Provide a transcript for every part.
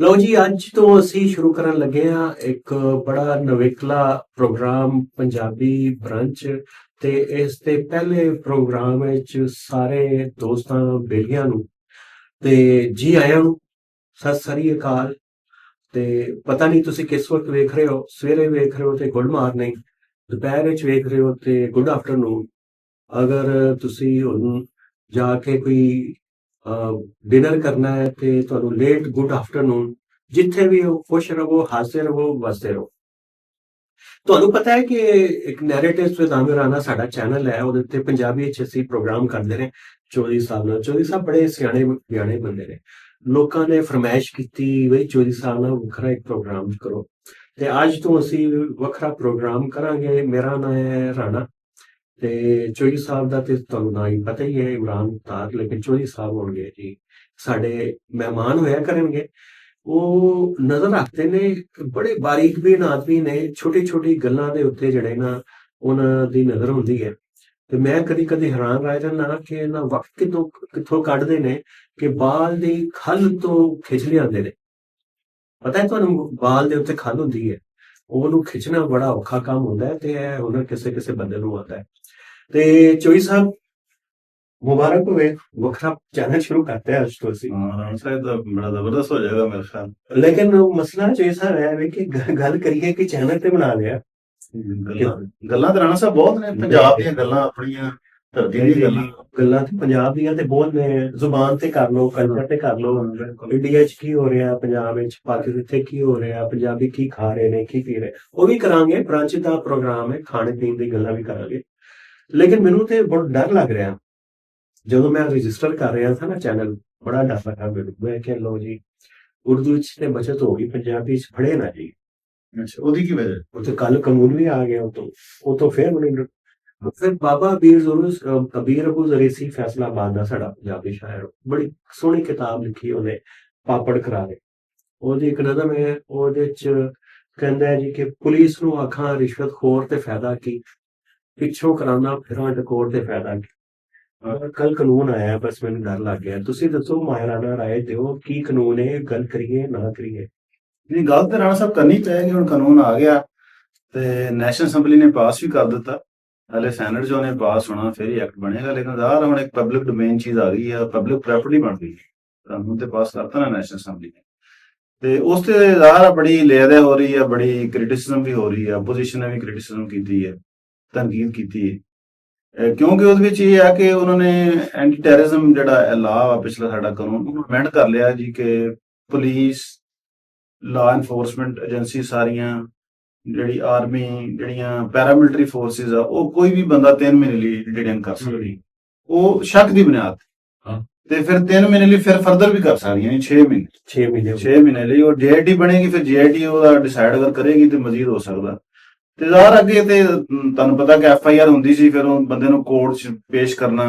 ਲਓ ਜੀ, ਅੱਜ ਤੋਂ ਅਸੀਂ ਸ਼ੁਰੂ ਕਰਨ ਲੱਗੇ ਹਾਂ ਇੱਕ ਬੜਾ ਨਵੇਕਲਾ ਪ੍ਰੋਗਰਾਮ ਪੰਜਾਬੀ ਬ੍ਰਾਂਚ ਤੇ ਇਸ ਦੇ ਪਹਿਲੇ ਪ੍ਰੋਗਰਾਮ ਵਿੱਚ ਸਾਰੇ ਦੋਸਤਾਂ, ਬੇਲੀਆਂ ਨੂੰ ਤੇ ਜੀ ਆਇਆਂ ਨੂੰ, ਸਤਿ ਸ੍ਰੀ ਅਕਾਲ। ਤੇ ਪਤਾ ਨਹੀਂ ਤੁਸੀਂ ਕਿਸ ਵਕਤ ਵੇਖ ਰਹੇ ਹੋ, ਸਵੇਰੇ ਵੇਖ ਰਹੇ ਹੋ ਤੇ ਗੁੱਡ ਮਾਰਨਿੰਗ, ਦੁਪਹਿਰ ਵਿੱਚ ਵੇਖ ਰਹੇ ਹੋ ਤੇ ਗੁੱਡ ਆਫਟਰਨੂਨ। ਅਗਰ ਤੁਸੀਂ ਹੁਣ ਜਾ ਕੇ ਕੋਈ ਡਿਨਰ ਕਰਨਾ ਹੈ ਤੇ ਤੁਹਾਨੂੰ ਲੇਟ ਗੁੱਡ ਆਫਟਰਨੂਨ ਜਿੱਥੇ ਵੀ ਹੋ ਖੁਸ਼ ਰਹੋ, ਹਾਸੇ ਰਹੋ, ਵਸਦੇ ਰਹੋ। ਤੁਹਾਨੂੰ ਪਤਾ ਹੈ ਕਿ ਇੱਕ ਨੈਰੇਟਿਵਸ ਵਿਦ ਆਮਿਰ ਰਾਣਾ ਸਾਡਾ ਚੈਨਲ ਹੈ, ਉਹਦੇ ਉੱਤੇ ਪੰਜਾਬੀ ਵਿੱਚ ਅਸੀਂ ਪ੍ਰੋਗਰਾਮ ਕਰਦੇ ਰਹੇ। ਚੌਧਰੀ ਸਾਹਿਬ ਨਾਲ, ਚੌਧਰੀ ਸਾਹਿਬ ਬੜੇ ਸਿਆਣੇ ਬਿਆਣੇ ਬੰਦੇ ਨੇ। ਲੋਕਾਂ ਨੇ ਫਰਮਾਇਸ਼ ਕੀਤੀ ਬਈ ਚੌਧਰੀ ਸਾਹਿਬ ਨਾਲ ਵੱਖਰਾ ਇੱਕ ਪ੍ਰੋਗਰਾਮ ਕਰੋ। ਤੇ ਅੱਜ ਤੋਂ ਅਸੀਂ ਵੱਖਰਾ ਪ੍ਰੋਗਰਾਮ ਕਰਾਂਗੇ। ਮੇਰਾ ਨਾਮ ਹੈ ਰਾਣਾ। ਤੇ ਚੌਧਰੀ ਸਾਹਿਬ ਦਾ ਤੇ ਤੁਹਾਨੂੰ ਨਾ ਹੀ ਪਤਾ ਹੀ ਹੈ, ਇਮਰਾਨ ਮੁਖਤਾਰ ਲੇਕਿਨ ਚੋਈ ਸਾਹਿਬ ਹੋਣਗੇ ਜੀ। ਸਾਡੇ ਮਹਿਮਾਨ ਹੋਇਆ ਕਰਨਗੇ। ਉਹ ਨਜ਼ਰ ਰੱਖਦੇ ਨੇ, ਬੜੇ ਬਾਰੀਕ ਬੀਨ ਆਦਮੀ ਨੇ ਛੋਟੀ ਛੋਟੀ ਗੱਲਾਂ ਦੇ ਉੱਤੇ ਜਿਹੜੇ ਨਾ ਉਹਨਾਂ ਦੀ ਨਜ਼ਰ ਹੁੰਦੀ ਹੈ। ਤੇ ਮੈਂ ਕਦੀ ਕਦੀ ਹੈਰਾਨ ਰਹਿ ਜਾਂਦਾ ਕਿ ਇਹਨਾਂ ਵਕਤ ਕਿਦੋਂ ਕਿੱਥੋਂ ਕੱਢਦੇ ਨੇ ਕਿ ਬਾਲ ਦੀ ਖੱਲ ਤੋਂ ਖਿੱਚ ਲਿਆਉਂਦੇ ਨੇ। ਪਤਾ ਹੈ ਤੁਹਾਨੂੰ, ਬਾਲ ਦੇ ਉੱਤੇ ਖੱਲ ਹੁੰਦੀ ਹੈ। ਉਹਨੂੰ ਖਿੱਚਣਾ ਬੜਾ ਔਖਾ ਕੰਮ ਹੁੰਦਾ ਹੈ ਤੇ ਇਹ ਹੁਨਰ ਕਿਸੇ ਕਿਸੇ ਬੰਦੇ ਨੂੰ ਆਉਂਦਾ ਹੈ। ਤੇ ਚੋਈ ਸਾਹਿਬ ਮੁਬਾਰਕ ਹੋਵੇ ਵੱਖਰਾ ਚੈਨਲ ਸ਼ੁਰੂ ਕਰਤੇ ਹੈ ਅੱਜ ਤੋਂ ਅਸੀਂ ਹਾਂ ਸ਼ਾਇਦ ਤਾਂ ਬੜਾ ਜ਼ਬਰਦਸਤ ਹੋ ਜਾਏਗਾ ਮੇਰੇ ਖਿਆਲ ਲੇਕਿਨ ਮਸਲਾ ਚੋਈ ਸਾਹਿਬ ਹੈ ਵੀ ਕਿ ਗੱਲ ਕਰੀਏ ਕਿ ਚੈਨਲ ਤੇ ਬਣਾ ਲਿਆ। ਗੱਲਾਂ ਗੱਲਾਂ ਤਾਂ ਰਾਣਾ ਸਾਹਿਬ ਬਹੁਤ ਨੇ ਪੰਜਾਬ ਦੀਆਂ ਗੱਲਾਂ ਆਪਣੀਆਂ ਧਰਤੀ ਦੀਆਂ ਗੱਲਾਂ। ਗੱਲਾਂ ਤੇ ਪੰਜਾਬ ਦੀਆਂ ਤੇ ਬਹੁਤ ਨੇ ਜ਼ੁਬਾਨ ਤੇ ਕਰ ਲਓ ਕਲਚਰ ਤੇ ਕਰ ਲਓ। ਇੰਡੀਆ 'ਚ ਕੀ ਹੋ ਰਿਹਾ ਪੰਜਾਬ ਵਿੱਚ ਪਾਕਿਸਤਾਨ ਇੱਥੇ ਕੀ ਹੋ ਰਿਹਾ ਪੰਜਾਬੀ ਕੀ ਖਾ ਰਹੇ ਨੇ ਕੀ ਪੀ ਰਹੇ? ਉਹ ਵੀ ਕਰਾਂਗੇ ਬ੍ਰਾਂਚ ਦਾ ਪ੍ਰੋਗਰਾਮ ਹੈ ਖਾਣੇ ਪੀਣ ਦੀ ਗੱਲਾਂ ਵੀ ਕਰਾਂਗੇ। ਲੇਕਿਨ ਮੈਨੂੰ ਤੇ ਬਹੁਤ ਡਰ ਲੱਗ ਰਿਹਾ। ਜਦੋਂ ਮੈਂ ਰਜਿਸਟਰ ਕਰ ਰਿਹਾ ਸੀ ਨਾ ਚੈਨਲ ਬੜਾ ਡਰ ਲੱਗਾ ਮੈਨੂੰ। ਮੈਂ ਕਿਹਾ ਲੋ ਜੀ ਉਰਦੂ ਵਿੱਚ ਤੇ ਬਚਤ ਹੋ ਗਈ ਪੰਜਾਬੀ 'ਚ ਫੜੇ ਨਾ ਜੀ। ਅੱਛਾ ਉਹਦੀ ਕੀ ਵਜ੍ਹਾ? ਉਹ ਤੇ ਕੱਲ ਕਾਨੂੰਨ ਵੀ ਆ ਗਿਆ ਉਹ ਤੋਂ ਉਹ ਤੋਂ ਫਿਰ ਮੈਨੂੰ ਫਿਰ ਬਾਬਾ ਅਬੀਰ ਜ਼ਰੂਰ ਅਬੀਰ ਅਬੂ ਜ਼ਰੀਸੀ ਫੈਸਲਾਬਾਦ ਦਾ ਸਾਡਾ ਪੰਜਾਬੀ ਸ਼ਾਇਰ। ਬੜੀ ਸੋਹਣੀ ਕਿਤਾਬ ਲਿਖੀ ਉਹਨੇ ਪਾਪੜ ਕਰਾਰੇ ਉਹਦੀ ਇੱਕ ਨਜ਼ਮ ਹੈ ਉਹਦੇ ਚ ਕਹਿੰਦਾ ਜੀ ਕਿ ਪੁਲਿਸ ਨੂੰ ਆਖਾਂ ਰਿਸ਼ਵਤ ਖੋਰ ਤੇ ਫਾਇਦਾ ਕੀ? ਪਿੱਛੋਂ ਕਰਾਉਣਾ ਫਿਰਾਂ ਟਕੋਰ ਤੇ ਫਾਇਦਾ ਕੱਲ ਕਾਨੂੰਨ ਆਇਆ, ਬਸ ਮੈਨੂੰ ਡਰ ਲੱਗ ਗਿਆ। ਤੁਸੀਂ ਦੱਸੋ, ਮਾਇਰਾਨਾ ਰਾਏ ਦਿਓ, ਕੀ ਕਾਨੂੰਨ ਹੈ? ਗੱਲ ਕਰੀਏ ਨਾ ਕਰੀਏ? ਨਹੀਂ, ਗੱਲ ਤਾਂ ਰਾਣਾ ਸਾਹਿਬ ਕਰਨੀ ਪਏਗੀ, ਹੁਣ ਕਾਨੂੰਨ ਆ ਗਿਆ ਤੇ ਨੈਸ਼ਨਲ ਅਸੈਂਬਲੀ ਨੇ ਪਾਸ ਵੀ ਕਰ ਦਿੱਤਾ। ਹਲੇ ਸੈਨੇਟ ਜੋ ਨੇ ਪਾਸ ਹੋਣਾ, ਫਿਰ ਹੀ ਐਕਟ ਬਣੇਗਾ, ਲੇਕਿਨ ਜ਼ਾਹਰ ਹੁਣ ਇੱਕ ਪਬਲਿਕ ਡੋਮੇਨ ਚੀਜ਼ ਆ ਗਈ ਹੈ ਪਬਲਿਕ ਪ੍ਰਾਪਰਟੀ ਬਣ ਗਈ। ਕਾਨੂੰਨ ਤੇ ਪਾਸ ਕਰਤਾ ਨਾ ਨੈਸ਼ਨਲ ਅਸੈਂਬਲੀ ਨੇ। ਤੇ ਉਸ ਤੇ ਜ਼ਾਹਰ ਬੜੀ ਲੇਅਦੇ ਹੋ ਰਹੀ ਹੈ ਬੜੀ ਕ੍ਰਿਟਿਸਿਜ਼ਮ ਵੀ ਹੋ ਰਹੀ ਹੈ ਆਪੋਜੀਸ਼ਨ ਨੇ ਵੀ ਕ੍ਰਿਟਿਸਿਜ਼ਮ ਕੀਤੀ ਹੈ ਤਨਕੀਦ ਕੀਤੀ ਹੈ। ਕਿਉਂਕਿ ਉਹਦੇ ਵਿੱਚ ਇਹ ਆ ਕਿ ਉਹਨਾਂ ਨੇ ਐਂਟੀ ਟੈਰਰਿਜ਼ਮ ਜਿਹੜਾ ਲਾਅ ਆ ਪਿਛਲਾ ਸਾਡਾ ਕਾਨੂੰਨ ਉਹਨੂੰ ਅਮੈਂਡ ਕਰ ਲਿਆ ਜੀ ਕਿ ਪੁਲਿਸ ਲਾਅ ਐਨਫੋਰਸਮੈਂਟ ਏਜੰਸੀ ਸਾਰੀਆਂ ਜਿਹੜੀ ਆਰਮੀ ਜਿਹੜੀਆਂ ਪੈਰਾਮਿਲਟਰੀ ਫੋਰਸਿਸ ਆ ਉਹ ਕੋਈ ਵੀ ਬੰਦਾ 3 ਮਹੀਨੇ ਲਈ ਡਿਟੇਨ ਕਰ ਸਕਦੀ ਉਹ ਸ਼ੱਕ ਦੀ ਬੁਨਿਆਦ। ਤੇ। ਹਾਂ। ਤੇ ਫਿਰ 3 ਮਹੀਨੇ ਲਈ ਫਿਰ ਫਰਦਰ ਵੀ ਕਰ ਸਕਦੀਆਂ 6 ਮਹੀਨੇ। 6 ਮਹੀਨੇ। 6 ਮਹੀਨੇ ਲਈ ਉਹ ਜੀਆਈਟੀ ਬਣੇਗੀ ਫਿਰ ਜੀਆਈਟੀ ਉਹਦਾ ਡਿਸਾਈਡ ਅਗਰ ਕਰੇਗੀ ਤੇ ਮਜ਼ੀਦ ਹੋ ਸਕਦਾ। ਤੇ ਜ਼ਾਹਰ ਅੱਗੇ ਤੇ ਤੁਹਾਨੂੰ ਪਤਾ ਕਿ ਐਫ ਆਈ ਆਰ ਹੁੰਦੀ ਸੀ ਫਿਰ ਉਹ ਬੰਦੇ ਨੂੰ ਕੋਰਟ 'ਚ ਪੇਸ਼ ਕਰਨਾ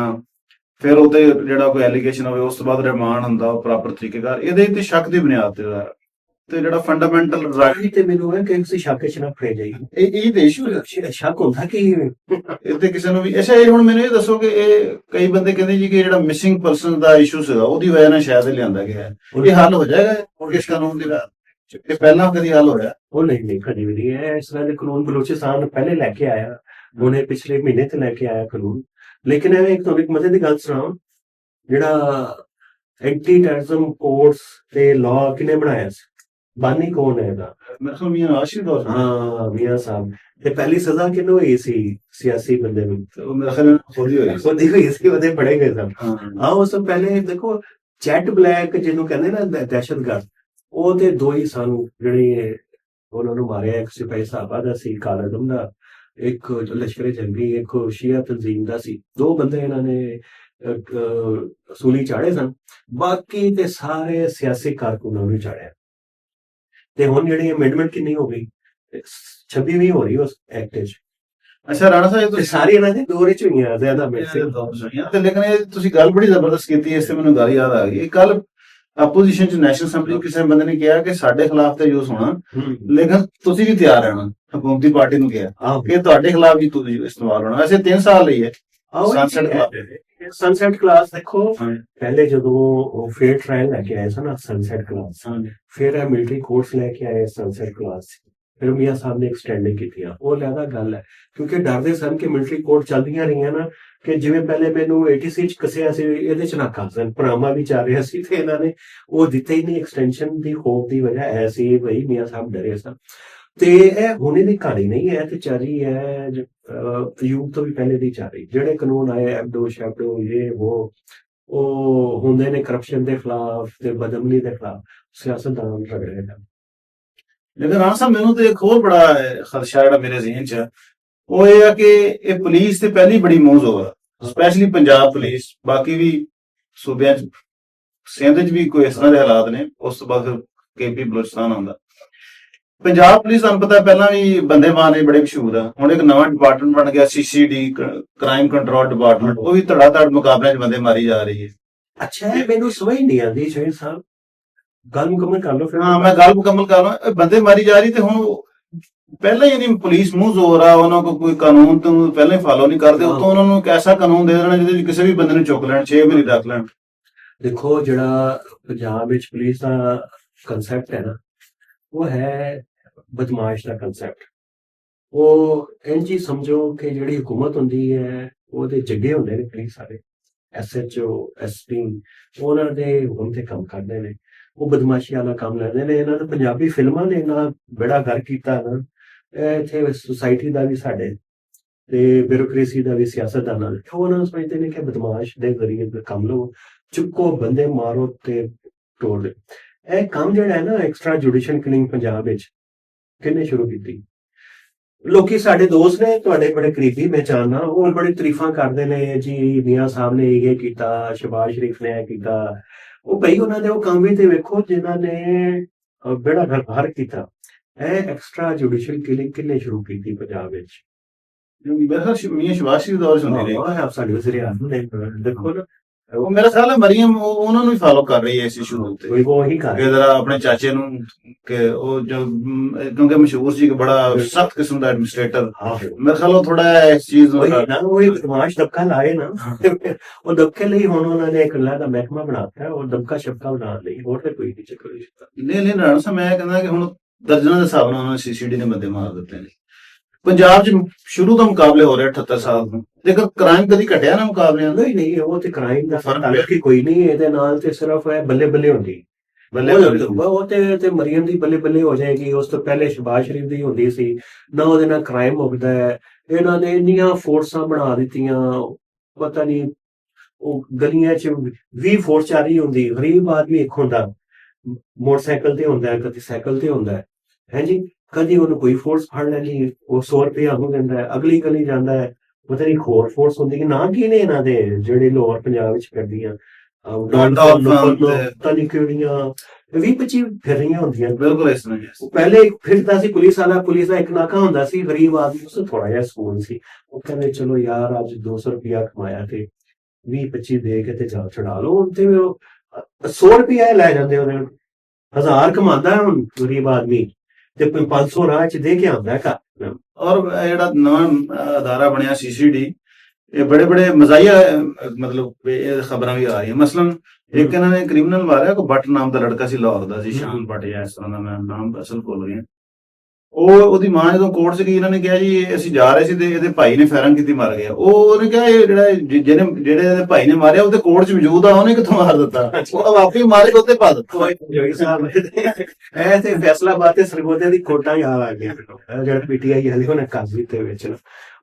ਫਿਰ ਉਹਤੇ ਜਿਹੜਾ ਕੋਈ ਐਲੀਗੇਸ਼ਨ ਹੋਵੇ ਉਸ ਤੋਂ ਬਾਅਦ ਰਿਮਾਂਡ ਹੁੰਦਾ ਉਹ ਪ੍ਰੋਪਰ ਤਰੀਕੇ ਨਾਲ ਇਹਦੇ ਤੇ ਸ਼ੱਕ ਦੀ ਬੁਨਿਆਦ ਤੇ ਜ਼ਾਹਰ। ਤੇ ਜਿਹੜਾ ਫੰਡਾਮੈਂਟਲ ਰਾਈਟ ਤੇ ਮੈਨੂੰ ਹੈ ਕਿ ਤੁਸੀਂ ਸ਼ੱਕ ਚ ਨਾ ਫੜੇ ਜਾਈ। ਇਹ ਇਹ ਤੇ ਇਸ਼ੂ ਸ਼ੱਕ ਹੁੰਦਾ ਕਿ ਇੱਥੇ ਕਿਸੇ ਨੂੰ ਵੀ ਅੱਛਾ ਇਹ ਹੁਣ ਮੈਨੂੰ ਇਹ ਦੱਸੋ ਕਿ ਇਹ ਕਈ ਬੰਦੇ ਕਹਿੰਦੇ ਜੀ ਕਿ ਜਿਹੜਾ ਮਿਸਿੰਗ ਪਰਸਨ ਦਾ ਇਸ਼ੂ ਸੀਗਾ ਉਹਦੀ ਵਜ੍ਹਾ ਨਾਲ ਸ਼ਾਇਦ ਇਹ ਲਿਆਂਦਾ ਗਿਆ। ਹੈ ਇਹ ਹੱਲ ਹੋ ਜਾਏਗਾ ਇਸ ਕਾਨੂੰਨ ਦੇ ਨਾਲ ਇਹ ਪਹਿਲਾਂ ਕਦੀ ਹੱਲ ਹੋਇਆ? ਉਹ ਨਹੀਂ ਨਹੀਂ ਕਦੀ ਵੀ ਨਹੀਂ। ਹੈ ਇਸ ਤਰ੍ਹਾਂ ਦੇ ਕਾਨੂੰਨ ਬਲੋਚਿਸਤਾਨ ਪਹਿਲੇ ਲੈ ਕੇ ਆਇਆ। ਉਹਨੇ ਪਿਛਲੇ ਮਹੀਨੇ ਤੇ ਲੈ ਕੇ ਆਇਆ ਕਾਨੂੰਨ। ਲੇਕਿਨ ਇਹ ਇੱਕ ਤੁਹਾਨੂੰ ਇੱਕ ਮਜ਼ੇ ਦੀ ਗੱਲ ਸੁਣਾਉਂ ਜਿਹੜਾ ਐਂਟੀ ਟੈਰਰਿਜ਼ਮ ਕੋਰਟਸ ਤੇ ਲਾਅ ਕਿਨੇ ਬਣਾਇਆ ਸੀ? ਬਾਨੀ ਕੌਣ ਹੈ ਇਹਦਾ? ਮੇਰੇ ਕੋਲ ਮੀਆਂ ਆਸ਼ਿਰ ਦੌਰ ਹਾਂ ਮੀਆਂ ਸਾਹਿਬ। ਤੇ ਪਹਿਲੀ ਸਜ਼ਾ ਕਿਹਨੂੰ ਹੋਈ ਸੀ ਸਿਆਸੀ ਬੰਦੇ ਨੂੰ? ਉਹ ਮੇਰੇ ਖਿਆਲ ਨਾਲ ਖੁਦ ਹੋਈ ਸੀ। ਉਹਦੀ ਹੋਈ ਸੀ ਉਹਦੇ ਬੜੇ ਗਏ ਸਨ। ਹਾਂ। ਉਸ ਤੋਂ ਪਹਿਲੇ ਦੇਖੋ ਚੈਟ ਬਲੈਕ ਜਿਹਨੂੰ ਕਹਿੰਦੇ ਨਾ ਦਹਿਸ਼ਤਗਰਦ ਉਹ ਤੇ ਦੋ ਹੀ ਸਾਨੂੰ ਜਿਹੜੀ ਇਹ ਉਹਨਾਂ ਨੂੰ ਮਾਰਿਆ। ਇੱਕ ਸਿਪਾਹੀ ਸਾਹਿਬਾ ਦਾ ਸੀ ਕਾਲਾ ਦਮ ਦਾ। ਇੱਕ ਲਸ਼ਕਰ ਜੰਗੀ ਇੱਕ ਸ਼ੀਆ ਤਨਜ਼ੀਮ ਦਾ ਸੀ। ਦੋ ਬੰਦੇ ਇਹਨਾਂ ਨੇ ਸੂਲੀ ਚਾੜੇ ਸਨ। ਬਾਕੀ ਤੇ ਸਾਰੇ ਸਿਆਸੀ ਕਾਰਕੁਨਾਂ ਨੂੰ ਚਾੜਿਆ ਤੇ ਹੁਣ ਜਿਹੜੀ ਅਮੈਂਡਮੈਂਟ ਕਿੰਨੀ ਹੋ ਗਈ? 26 ਵੀ ਹੋ ਰਹੀ ਉਸ ਐਕਟ ਵਿੱਚ। ਅੱਛਾ ਰਾਣਾ ਸਾਹਿਬ ਤੁਸੀਂ ਸਾਰੀ ਇਹਨਾਂ ਦੇ ਦੋ ਵਿੱਚ ਹੋਈਆਂ ਜ਼ਿਆਦਾ ਮਿਲਸੇ ਤੇ ਲੇਕਿਨ ਇਹ ਤੁਸੀਂ ਗੱਲ ਬੜੀ ਜ਼ਬਰਦਸਤ ਕੀਤੀ ਇਸ ਤੇ ਮੈਨੂੰ ਗੱਲ ਯਾਦ ਆ ਗਈ। ਕੱਲ ਆਪੋਜੀਸ਼ਨ ਚ ਨੈਸ਼ਨਲ ਅਸੈਂਬਲੀ ਕਿਸੇ ਬੰਦੇ ਨੇ ਕਿਹਾ ਕਿ ਸਾਡੇ ਖਿਲਾਫ ਤੇ ਯੂਜ਼ ਹੋਣਾ ਲੇਕਿਨ ਤੁਸੀਂ ਵੀ ਤਿਆਰ ਰਹਿਣਾ ਹਕੂਮਤੀ ਪਾਰਟੀ ਨੂੰ ਕਿਹਾ ਕਿ ਤੁਹਾਡੇ ਖਿਲਾਫ ਵੀ ਤੁਸੀਂ ਇਸਤੇਮਾਲ ਹੋਣਾ। ਵੈਸੇ 3 ਸਾਲ ਲਈ ਹੈ। ਸੰਸਦ ਖਿਲਾਫ। ਸਨਸੈਟ ਕਲਾਸ ਦੇਖੋ ਪਹਿਲੇ ਜਦੋਂ ਉਹ ਫੇਅਰ ਟ੍ਰਾਇਲ ਲੈ ਕੇ ਆਏ ਸਨ ਨਾ ਸਨਸੈਟ ਕਲਾਸ ਫਿਰ ਇਹ ਮਿਲਟਰੀ ਕੋਰਸ ਲੈ ਕੇ ਆਏ ਸਨਸੈਟ ਕਲਾਸ ਫਿਰ ਮੀਆਂ ਸਾਹਿਬ ਨੇ ਐਕਸਟੈਂਡ ਕੀਤੀਆਂ। ਉਹ ਲੈਦਾ ਗੱਲ ਹੈ ਕਿਉਂਕਿ ਡਰਦੇ ਸਨ ਕਿ ਮਿਲਟਰੀ ਕੋਰਟ ਚੱਲਦੀਆਂ ਰਹੀਆਂ ਨਾ ਕਿ ਜਿਵੇਂ ਪਹਿਲੇ ਮੈਨੂੰ 86 ਚ ਕਸਿਆ ਸੀ ਇਹਦੇ ਚ ਨਾ ਕਾਸਨ ਪਰਾਮਾ ਵੀ ਚੱਲ ਰਿਹਾ ਸੀ ਤੇ ਇਹਨਾਂ ਨੇ ਉਹ ਦਿੱਤੇ ਹੀ ਨਹੀਂ ਐਕਸਟੈਂਸ਼ਨ ਦੀ ਹੋਪ ਦੀ ਵਜ੍ਹਾ ਐਸੀ ਭਈ ਮੀਆਂ ਸਾਹਿਬ ਡਰੇ ਸਨ। ਤੇ ਇਹ ਹੁਣੇ ਦੀ ਕਹਾਣੀ ਨਹੀਂ ਹੈ ਤੇ ਚਾਰੀ ਹੈ ਜ- ਤੋਂ ਵੀ ਪਹਿਲੇ ਦੀ ਚਾਰੀ। ਜਿਹੜੇ ਕਾਨੂੰਨ ਆਏ ਐਬਡੋ ਸ਼ੈਬਡੋ ਇਹ ਉਹ ਉਹ ਹੁੰਦੇ ਨੇ ਕਰਪਸ਼ਨ ਦੇ ਖਿਲਾਫ ਤੇ ਬਦਮਨੀ ਦੇ ਖਿਲਾਫ ਸਿਆਸਤਦਾਨ ਰਗੜੇ ਨੇ। ਲੇਕਿਨ ਰਾਣਾ ਸਾਹਿਬ ਮੈਨੂੰ ਤੇ ਇੱਕ ਹੋਰ ਬੜਾ ਅਹ, ਖਦਸ਼ਾ ਜਿਹੜਾ ਮੇਰੇ ਜ਼ਿਹਨ 'ਚ ਉਹ ਇਹ ਆ ਕਿ ਇਹ ਪੁਲਿਸ ਤੇ ਪਹਿਲੀ ਬੜੀ ਮੌਜ ਹੋ ਸਪੈਸ਼ਲੀ ਪੰਜਾਬ ਪੁਲਿਸ ਬਾਕੀ ਵੀ ਸੂਬਿਆਂ 'ਚ ਸਿੰਧ 'ਚ ਵੀ ਕੋਈ ਇਸ ਤਰ੍ਹਾਂ ਦੇ ਹਾਲਾਤ ਨੇ ਉਸ ਤੋਂ ਬਾਅਦ ਕੇਪੀ ਬਲੋਚਿਸਤਾਨ ਆਉਂਦਾ। ਪੰਜਾਬ ਪੁਲਿਸ ਤੁਹਾਨੂੰ ਪਤਾ ਪਹਿਲਾਂ ਵੀ ਬੰਦੇ ਮਾਰ ਨੇ ਬੜੇ ਮਸ਼ਹੂਰ ਆ। ਹੁਣ ਇੱਕ ਨਵਾਂ ਡਿਪਾਰਟਮੈਂਟ ਬਣ ਗਿਆ ਸੀਸੀਡੀ ਕ੍ਰਾਈਮ ਕੰਟਰੋਲ ਡਿਪਾਰਟਮੈਂਟ ਉਹ ਵੀ ਧੜਾ ਧੜ ਮੁਕਾਬਲਿਆਂ 'ਚ ਬੰਦੇ ਮਾਰੀ ਜਾ ਰਹੀ ਹੈ। ਅੱਛਾ ਇਹ ਮੈਨੂੰ ਸਮਝ ਨਹੀਂ ਆਉਂਦੀ ਸਾਹਿਬ। ਗੱਲ ਮੁਕੰਮਲ ਕਰ ਲਓ ਫਿਰ। ਹਾਂ ਮੈਂ ਗੱਲ ਮੁਕੰਮਲ ਕਰ ਲਾਂ ਇਹ ਬੰਦੇ ਮਾਰੀ ਜਾ ਰਹੀ ਤੇ ਹੁਣ ਪਹਿਲਾਂ ਹੀ ਇਹਦੀ ਪੁਲਿਸ ਮੂੰਹ ਜ਼ੋਰ ਆ, ਉਹਨਾਂ ਕੋਲ ਕੋਈ ਕਾਨੂੰਨ ਤੋਂ ਪਹਿਲਾਂ ਹੀ ਫਾਲੋ ਨਹੀਂ ਕਰਦੇ ਉਤੋਂ ਉਹਨਾਂ ਨੂੰ ਇੱਕ ਐਸਾ ਕਾਨੂੰਨ ਦੇ ਦੇਣਾ ਜਿਹਦੇ ਵਿੱਚ ਕਿਸੇ ਵੀ ਬੰਦੇ ਨੂੰ ਚੁੱਕ ਲੈਣ 6 ਮਹੀਨੇ ਰੱਖ ਲੈਣ। ਦੇਖੋ, ਜਿਹੜਾ ਪੰਜਾਬ ਵਿੱਚ ਪੁਲਿਸ ਦਾ ਕਨਸੈਪਟ ਹੈ ਨਾ, ਉਹ ਹੈ ਬਦਮਾਸ਼ ਦਾ ਕਨਸੈਪਟ ਉਹ ਇੰਜ ਸਮਝੋ ਕਿ ਜਿਹੜੀ ਹਕੂਮਤ ਹੁੰਦੀ ਹੈ, ਉਹਦੇ ਜੱਗੇ ਹੁੰਦੇ ਨੇ ਪੁਲਿਸ ਸਾਰੇ ਐਸਐਚਓ ਐਸਪੀ ਉਹਨਾਂ ਦੇ ਹੁਕਮ ਤੇ ਕੰਮ ਕਰਦੇ ਨੇ। ਉਹ ਬਦਮਾਸ਼ੀ ਵਾਲਾ ਕੰਮ ਲੈਂਦੇ ਨੇ। ਇਹਨਾਂ ਦੇ ਪੰਜਾਬੀ ਫਿਲਮਾਂ ਨੇ ਨਾ ਬੜਾ ਘਰ ਕੀਤਾ ਨਾ ਇੱਥੇ ਸੁਸਾਇਟੀ ਦਾ ਵੀ ਸਾਡੇ ਤੇ ਬਿਊਰੋਕ੍ਰੇਸੀ ਦਾ ਵੀ ਸਿਆਸਤਦਾਨਾਂ ਦਾ। ਉਹ ਉਹਨਾਂ ਨੂੰ ਸਮਝਦੇ ਨੇ ਕਿ ਬਦਮਾਸ਼ ਦੇ ਜ਼ਰੀਏ ਕੰਮ ਲਓ ਚੁੱਕੋ ਬੰਦੇ ਮਾਰੋ ਤੇ ਤੋੜ ਦੇ ਇਹ ਕੰਮ ਜਿਹੜਾ ਹੈ ਨਾ ਐਕਸਟਰਾ ਜੁਡੀਸ਼ੀਅਲ ਕਿਲਿੰਗ ਪੰਜਾਬ ਵਿੱਚ ਕਿੰਨੇ ਸ਼ੁਰੂ ਕੀਤੀ? ਲੋਕੀ ਸਾਡੇ ਦੋਸਤ ਨੇ ਤੁਹਾਡੇ ਬੜੇ ਕਰੀਬੀ ਮੈਂ ਜਾਣਦਾ ਉਹ ਬੜੀ ਤਾਰੀਫਾਂ ਕਰਦੇ ਨੇ ਜੀ ਮੀਆਂ ਸਾਹਿਬ ਨੇ ਇਹ ਕੀਤਾ ਸ਼ਬਾਜ਼ ਸ਼ਰੀਫ ਨੇ ਇਹ ਕੀਤਾ। ਉਹ ਭਈ ਉਹਨਾਂ ਦੇ ਉਹ ਕੰਮ ਵੀ ਤੇ ਵੇਖੋ ਜਿਨ੍ਹਾਂ ਨੇ ਅਹ, ਬੇੜਾ ਘਰ ਕੀਤਾ। ਇਹ ਐਕਸਟਰਾ ਜੁਡੀਸ਼ੀਅਲ ਕਿਲਿੰਗ ਕਿੰਨੇ ਸ਼ੁਰੂ ਕੀਤੀ ਪੰਜਾਬ ਵਿੱਚ। ਮੇਰੇ ਖਿਆਲ ਮੀਆਂ ਸ਼ਵਾਸ਼ੀ ਦੇ ਦੌਰ ਚ ਹੁੰਦੀ ਰਹੀ। ਹਾਂ ਆਪ ਸਾਡੇ ਵਜ਼ੀਰ ਆਜ਼ਮ ਨੇ ਦੇਖੋ ਨਾ ਉਹ ਮੇਰਾ ਖਿਆਲ ਹੈ ਮਰੀਮ ਉਹ- ਉਹਨਾਂ ਨੂੰ ਹੀ ਫਾਲੋ ਕਰ ਰਹੀ ਹੈ ਇਸ ਇਸ਼ੂ ਉੱਤੇ। ਕੋਈ ਉਹ ਹੀ ਕਰ ਜਰਾ ਆਪਣੇ ਚਾਚੇ ਨੂੰ ਕਿ ਉਹ ਜੋ ਕਿਉਂਕਿ ਮਸ਼ਹੂਰ ਸੀ ਕਿ ਬੜਾ ਸਖਤ ਕਿਸਮ ਦਾ ਐਡਮਿਨਿਸਟ੍ਰੇਟਰ ਹਾਂ ਮੇਰੇ ਖਿਆਲ ਉਹ ਥੋੜਾ ਇਸ ਚੀਜ਼ ਨੂੰ ਨਾ ਉਹ ਇੱਕ ਤਮਾਸ਼ ਦਬਕਾ ਲਾਏ ਨਾ। ਉਹ ਦਬਕੇ ਲਈ ਹੁਣ ਉਹਨਾਂ ਨੇ ਇੱਕ ਅੱਲਾ ਦਾ ਮਹਿਕਮਾ ਬਣਾਤਾ ਉਹ ਦਬਕਾ ਸ਼ਬਕਾ ਬਣਾ ਲਈ ਹੋਰ ਤੇ ਕੋਈ ਨਹੀਂ ਚੱਕਰ ਨਹੀਂ ਨਹੀਂ ਸਾਹਿਬ ਮੈਂ ਕਹਿੰਦਾ ਕਿ ਹੁਣ ਦਰਜਨਾਂ ਦੇ ਹਿਸਾਬ ਨਾਲ ਉਹਨਾਂ ਨੇ ਸੀਸੀਡੀ ਨੇ ਬੰਦੇ ਮਾਰ ਦਿੱਤੇ ਨੇ। ਪੰਜਾਬ 'ਚ ਸ਼ੁਰੂ ਤੋਂ ਮੁਕਾਬਲੇ ਹੋ ਰਹੇ 78 ਸਾਲ ਤੋਂ। ਜੇਕਰ ਕ੍ਰਾਈਮ ਕਦੀ ਘਟਿਆ ਨਾ ਮੁਕਾਬਲਿਆਂ ਦਾ? ਨਹੀਂ ਨਹੀਂ ਉਹ ਤੇ ਕ੍ਰਾਈਮ ਦਾ ਫ਼ਰਕ ਹੀ ਕੋਈ ਨਹੀਂ ਇਹਦੇ ਨਾਲ ਤੇ ਸਿਰਫ ਇਹ ਬੱਲੇ ਬੱਲੇ ਹੁੰਦੀ। ਬੱਲੇ ਉਹ- ਬੱਲੇ ਉਹ ਤੇ ਤੇ ਮਰੀਮ ਦੀ ਬੱਲੇ ਬੱਲੇ ਹੋ ਜਾਏਗੀ ਉਸ ਤੋਂ ਪਹਿਲੇ ਸ਼ਬਾਜ਼ ਸ਼ਰੀਫ ਦੀ ਹੁੰਦੀ ਸੀ। ਨਾ ਉਹਦੇ ਨਾਲ ਕ੍ਰਾਈਮ ਮੁਕਦਾ ਹੈ। ਇਹਨਾਂ ਨੇ ਇੰਨੀਆਂ ਫੋਰਸਾਂ ਬਣਾ ਦਿੱਤੀਆਂ ਪਤਾ ਨਹੀਂ ਉਹ ਗਲੀਆਂ 'ਚ 20 ਫੋਰਸ ਚਾਰੀ ਹੁੰਦੀ। ਗਰੀਬ ਆਦਮੀ ਇੱਕ ਹੁੰਦਾ। ਮੋਟਰਸਾਈਕਲ ਤੇ ਹੁੰਦਾ ਹੈ ਕਦੀ ਸਾਈਕਲ ਤੇ ਹੁੰਦਾ ਹੈ। ਹਾਂਜੀ ਕਦੀ ਉਹਨੂੰ ਕੋਈ ਫੋਰਸ ਫੜ ਲੈਣੀ ਉਹ 100 ਰੁਪਏ ਉਹਨੂੰ ਦਿੰਦਾ ਹੈ ਅਗਲੀ ਗਲੀ ਜਾਂਦਾ ਹੈ। ਪਤਾ ਨਹੀਂ ਹੋਰ ਫੋਰਸ ਹੁੰਦੀ ਕਿ ਨਾ ਕੀ ਨੇ ਇਹਨਾਂ ਦੇ ਜਿਹੜੇ ਲੋਅਰ ਪੰਜਾਬ ਵਿੱਚ ਕਰਦੀਆਂ ਤੇ- ਪਤਾ ਨਹੀਂ ਕਿਹੜੀਆਂ 20 25 ਫਿਰ ਰਹੀਆਂ ਹੁੰਦੀਆਂ। ਬਿਲਕੁਲ ਇਸ ਤਰ੍ਹਾਂ ਹੀ ਹੈ। ਪਹਿਲੇ ਫਿਰਦਾ ਸੀ ਪੁਲਿਸ ਵਾਲਾ ਪੁਲਿਸ ਦਾ ਇੱਕ ਨਾਕਾ ਹੁੰਦਾ ਸੀ ਗਰੀਬ ਆਦਮੀ ਉਸ ਥੋੜਾ ਜਿਹਾ ਸਕੂਨ ਸੀ। ਉਹ ਕਹਿੰਦੇ ਚਲੋ ਯਾਰ ਅੱਜ 200 ਰੁਪਿਆ ਕਮਾਇਆ ਤੇ 20 25 ਦੇ ਕੇ ਤੇ ਜਾ ਛੁਡਾ ਲਓ। ਹੁਣ ਤੇ ਉਹ 100 ਰੁਪਿਆ ਲੈ ਜਾਂਦੇ ਉਹਨੇ ਹਜ਼ਾਰ ਕਮਾਉਂਦਾ ਹੁਣ ਗਰੀਬ ਆਦਮੀ। ਤੇ ਕੋਈ 500 ਰਾਹ ਚ ਦੇ ਕੇ ਆਉਂਦਾ ਘਰ। ਔਰ ਜਿਹੜਾ ਨਵਾਂ ਅਦਾਰਾ ਬਣਿਆ ਸੀਸੀਡੀ ਇਹ ਬੜੇ ਬੜੇ ਮਜ਼ਾਇਆ ਮਤਲਬ ਇਹ ਖਬਰਾਂ ਵੀ ਆ ਰਹੀਆਂ। ਮਸਲਨ ਇੱਕ ਇਹਨਾਂ ਨੇ ਕ੍ਰਿਮੀਨਲ ਮਾਰਿਆ ਕੋ ਬੱਟ ਨਾਮ ਦਾ ਲੜਕਾ ਸੀ ਲਾਹੌਰ ਦਾ ਸੀ ਸ਼ਾਨ ਜਾਂ ਇਸ ਤਰ੍ਹਾਂ ਦਾ ਮੈਂ ਨਾਮ ਅਸਲ ਭੁੱਲ ਗਿਆ। ਉਹ ਉਹਦੀ ਮਾਂ ਜਦੋਂ ਕੋਰਟ 'ਚ ਗਈ ਇਹਨਾਂ ਨੇ ਕਿਹਾ ਜੀ ਅਸੀਂ ਜਾ ਰਹੇ ਸੀ ਤੇ ਇਹਦੇ ਭਾਈ ਨੇ ਫੈਰਨ ਕੀਤੀ ਮਰ ਗਿਆ। ਉਹ ਉਹਨੇ ਕਿਹਾ ਇਹ ਜਿਹੜਾ ਜਿਹਨੇ ਜਿਹੜੇ ਇਹਦੇ ਭਾਈ ਨੇ ਮਾਰਿਆ ਉਹਦੇ ਕੋਰਟ 'ਚ ਮੌਜੂਦ ਆ ਉਹਨੇ ਕਿੱਥੋਂ ਮਾਰ ਦਿੱਤਾ? ਉਹ ਆਪੇ ਮਾਰੇ ਉਹਦੇ ਪਾ ਦਿੱਤਾ। ਜੋਈ ਸਾਹਿਬ ਇਹ ਤੇ ਫੈਸਲਾਬਾਦ ਤੇ ਸਰਗੋਦੇ ਦੀ ਕੋਟਾਂ ਯਾਦ ਆ ਗਿਆ ਜਿਹੜਾ ਪੀਟੀਆਈ ਵਾਲੇ ਉਹਨੇ ਕਰ ਦਿੱਤੇ ਵਿੱਚ। ਨਾ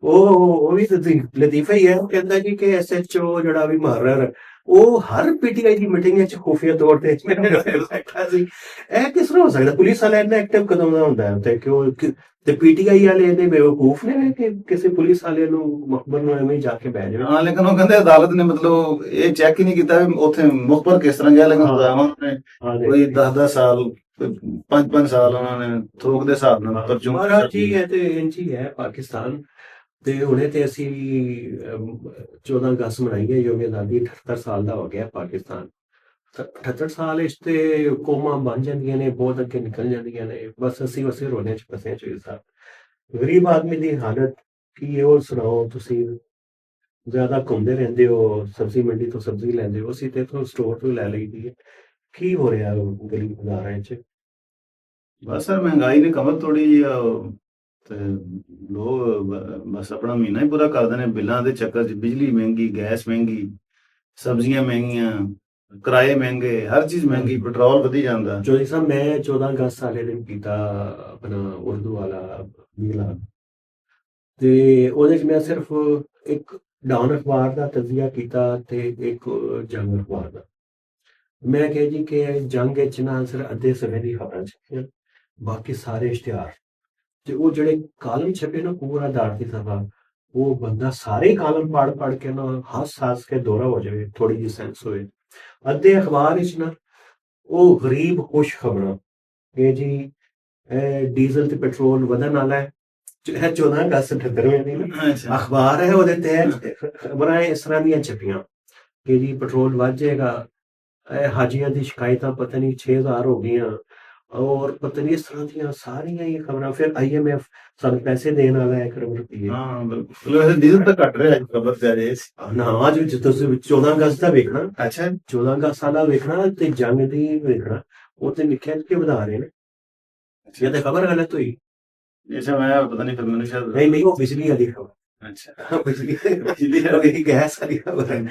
ਉਹ ਉਹ ਵੀ ਤੇ ਲਤੀਫਾ ਹੀ ਹੈ ਉਹ ਕਹਿੰਦਾ ਜੀ ਕਿ ਐਸਐਚਓ ਜਿਹੜਾ ਵੀ ਮਾਰਰ ਉਹ ਹਰ ਪੀਟੀਆਈ ਦੀ ਮੀਟਿੰਗ ਵਿੱਚ ਖੁਫੀਆ ਤੌਰ ਤੇ ਬੈਠਾ ਸੀ। ਇਹ ਕਿਸ ਤਰ੍ਹਾਂ ਹੋ ਸਕਦਾ? ਪੁਲਿਸ ਵਾਲਾ ਇੰਨਾ ਐਕਟਿਵ ਕਦੋਂ ਦਾ ਹੁੰਦਾ ਹੈ? ਤੇ ਕਿਉਂ ਤੇ ਪੀਟੀਆਈ ਵਾਲੇ ਇਹਦੇ ਬੇਵਕੂਫ ਨੇ ਕਿ ਕਿਸੇ ਪੁਲਿਸ ਵਾਲੇ ਨੂੰ ਮਖਬਰ ਨੂੰ ਐਵੇਂ ਜਾ ਕੇ ਬਹਿ ਜਾਣਾ? ਹਾਂ ਲੇਕਿਨ ਉਹ ਕਹਿੰਦੇ ਅਦਾਲਤ ਨੇ ਮਤਲਬ ਇਹ ਚੈੱਕ ਹੀ ਨਹੀਂ ਕੀਤਾ ਵੀ ਉੱਥੇ ਮੁਖਬਰ ਕਿਸ ਤਰ੍ਹਾਂ ਗਿਆ ਲੇਕਿਨ। ਸਜ਼ਾਵਾਂ ਨੇ ਕੋਈ 10-10 ਸਾਲ 5-5 ਸਾਲ ਉਹਨਾਂ ਨੇ ਥੋਕ ਦੇ ਹਿਸਾਬ ਨਾਲ ਪਰਚੂਮ ਮਹਾਰਾਜ ਠੀਕ ਹੈ ਤੇ ਹੀ ਹੈ ਪਾਕਿਸਤਾਨ। ਤੇ ਹੁਣੇ ਤੇ ਅਸੀਂ 14 ਅਗਸਤ ਮਨਾਈ ਹੈ ਯੋਮ 78 ਸਾਲ ਦਾ ਹੋ ਗਿਆ ਪਾਕਿਸਤਾਨ। 78 ਸਾਲ ਇਸ ਤੇ ਕੋਮਾ ਬਣ ਜਾਂਦੀਆਂ ਨੇ, ਬਹੁਤ ਅੱਗੇ ਨਿਕਲ ਜਾਂਦੀਆਂ ਨੇ। ਬਸ ਅਸੀਂ ਵਸੇ ਰੋਣੇ ਚ ਫਸੇ ਚੋਈ ਸਾਹਿਬ ਗਰੀਬ ਆਦਮੀ ਦੀ ਹਾਲਤ ਕੀ ਹੈ, ਉਹ ਸੁਣਾਓ ਤੁਸੀਂ। ਜ਼ਿਆਦਾ ਘੁੰਮਦੇ ਰਹਿੰਦੇ ਹੋ, ਸਬਜ਼ੀ ਮੰਡੀ ਤੋਂ ਸਬਜ਼ੀ ਲੈਂਦੇ ਹੋ, ਅਸੀਂ ਤੇ ਇੱਥੋਂ ਸਟੋਰ ਤੋਂ ਲੈ ਲਈਦੀ ਹੈ। ਕੀ ਹੋ ਰਿਹਾ ਗਲੀ ਬਾਜ਼ਾਰਾਂ 'ਚ? ਬਸ ਸਰ, ਮਹਿੰਗਾਈ ਨੇ ਕਮਰ ਤੋੜੀ ਆ ਤੇ ਲੋਕ ਬਸ ਆਪਣਾ ਮਹੀਨਾ ਹੀ ਪੂਰਾ ਕਰਦੇ ਨੇ ਬਿੱਲਾਂ ਦੇ ਚੱਕਰ 'ਚ ਬਿਜਲੀ ਮਹਿੰਗੀ ਗੈਸ ਮਹਿੰਗੀ ਸਬਜ਼ੀਆਂ ਮਹਿੰਗੀਆਂ ਕਿਰਾਏ ਮਹਿੰਗੇ ਹਰ ਚੀਜ਼ ਮਹਿੰਗੀ ਪੈਟਰੋਲ ਵਧੀ ਜਾਂਦਾ। ਜੋਈ ਸਾਹਿਬ ਮੈਂ 14 ਅਗਸਤ ਵਾਲੇ ਦਿਨ ਕੀਤਾ ਆਪਣਾ ਉਰਦੂ ਵਾਲਾ ਮਿਲਾਦ ਤੇ ਉਹਦੇ 'ਚ ਮੈਂ ਸਿਰਫ ਇੱਕ ਡਾਊਨ ਅਖਬਾਰ ਦਾ ਤਜਜ਼ੀਆ ਕੀਤਾ ਤੇ ਇੱਕ ਜੰਗ ਅਖਬਾਰ ਦਾ। ਮੈਂ ਕਿਹਾ ਜੀ ਕਿ ਜੰਗ ਵਿੱਚ ਨਾ ਸਿਰ ਅੱਧੇ ਸਮੇਂ ਦੀ ਖਬਰਾਂ ਛਪੀਆਂ ਬਾਕੀ ਸਾਰੇ ਇਸ਼ਤਿਹਾਰ। ਤੇ ਉਹ ਜਿਹੜੇ ਕਾਲਮ ਛਪੇ ਨਾ ਪੂਰਾ ਦਾਰਤੀ ਸਭਾ ਉਹ ਬੰਦਾ ਸਾਰੇ ਕਾਲਮ ਪੜ ਪੜ ਕੇ ਨਾ ਹੱਸ ਹੱਸ ਕੇ ਦੋਰਾ ਹੋ ਜਾਵੇ ਥੋੜੀ ਜਿਹੀ ਸੈਂਸ ਹੋਏ ਅੱਧੇ ਅਖਬਾਰ ਵਿੱਚ ਨਾ ਉਹ ਗਰੀਬ ਖੁਸ਼ ਖਬਰਾਂ ਕਿ ਜੀ ਇਹ ਡੀਜ਼ਲ ਤੇ ਪੈਟਰੋਲ ਵਧਣ ਵਾਲਾ ਹੈ ਇਹ 14 ਅਗਸਤ 78 ਦੀ ਨਾ ਅਖਬਾਰ ਹੈ ਉਹਦੇ ਤੇ ਖਬਰਾਂ ਇਸ ਤਰ੍ਹਾਂ ਦੀਆਂ ਛਪੀਆਂ ਕਿ ਜੀ ਪੈਟਰੋਲ ਵੱਧ ਜਾਏਗਾ ਇਹ ਹਾਜੀਆਂ ਦੀ ਸ਼ਿਕਾਇਤਾਂ ਪਤਾ ਨਹੀਂ 6000 ਹੋ ਗਈਆਂ ਔਰ ਪਤਾ ਨਹੀਂ ਇਸ ਤਰ੍ਹਾਂ ਦੀਆਂ ਸਾਰੀਆਂ ਹੀ ਖਬਰਾਂ ਫਿਰ ਆਈਐਮਐਫ ਸਾਨੂੰ ਪੈਸੇ ਦੇਣ ਵਾਲਾ ਹੈ ਕਰੋੜ ਰੁਪਏ ਹਾਂ ਬਿਲਕੁਲ। ਵੈਸੇ ਡੀਜ਼ਲ ਤਾਂ ਘਟ ਰਿਹਾ ਖਬਰ ਤੇ ਆ ਜੇ ਨਾ ਅੱਜ ਵਿੱਚ ਤੁਸੀਂ 14 ਅਗਸਤ ਦਾ ਵੇਖਣਾ ਅੱਛਾ। 14 ਅਗਸਤ ਦਾ ਵੇਖਣਾ ਤੇ ਜੰਗ ਦੀ ਵੇਖਣਾ ਉਹ ਤੇ ਲਿਖਿਆ ਕਿ ਵਧਾ ਰਹੇ ਨੇ। ਇਹ ਤਾਂ ਖਬਰ ਗਲਤ ਹੋਈ। ਅੱਛਾ ਮੈਂ ਪਤਾ ਨਹੀਂ ਫਿਰ ਮੈਨੂੰ ਸ਼ਾਇਦ ਨਹੀਂ ਨਹੀਂ ਉਹ ਬਿਜਲੀ ਵਾਲੀ ਖਬਰ। ਅੱਛਾ। ਬਿਜਲੀ ਬਿਜਲੀ ਇਹ ਗੈਸ ਵਾਲੀ ਖਬਰ ਹੈ।